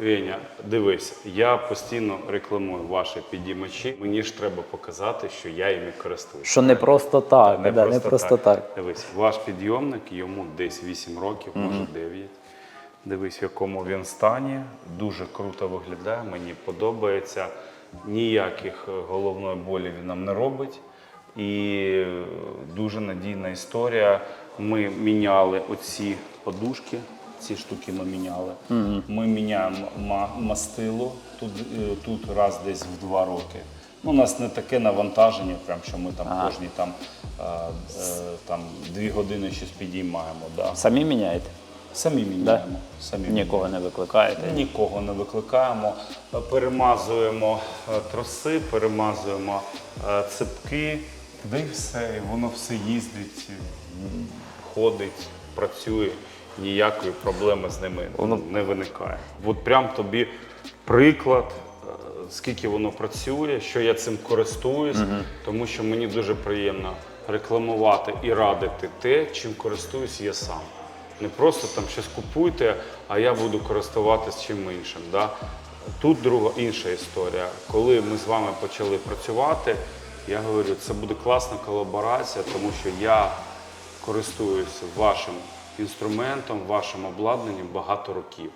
Веня, дивись, я постійно рекламую ваші підіймачі. Мені ж треба показати, що я іми користуюся. Що не просто так, да, не просто так. Дивись, ваш підйомник, йому десь 8 років, може 9. Дивись, в якому він стані. Дуже круто виглядає, мені подобається. Ніяких е, головної болі він нам не робить. І е, дуже надійна історія. Ми міняли оці подушки, ці штуки ми міняли. Ми міняємо ма- мастило тут, е, тут раз десь в два роки. Ну, у нас не таке навантаження, прям, що ми там кожні там, е, е, там дві години щось підіймаємо. Да. Самі міняєте? Самі міняємо. Самі Нікого не викликаєте? Нікого не викликаємо, перемазуємо е, троси, перемазуємо е, цепки, да і все, і воно все їздить, ходить, працює, ніякої проблеми з ними не виникає. От прям тобі приклад, е, скільки воно працює, що я цим користуюсь, тому що мені дуже приємно рекламувати і радити те, чим користуюсь я сам. Не просто там щось купуйте, а я буду користуватись чим іншим. Да? Тут друга інша історія. Коли ми з вами почали працювати, я говорю, це буде класна колаборація, тому що я користуюся вашим інструментом, вашим обладнанням багато років.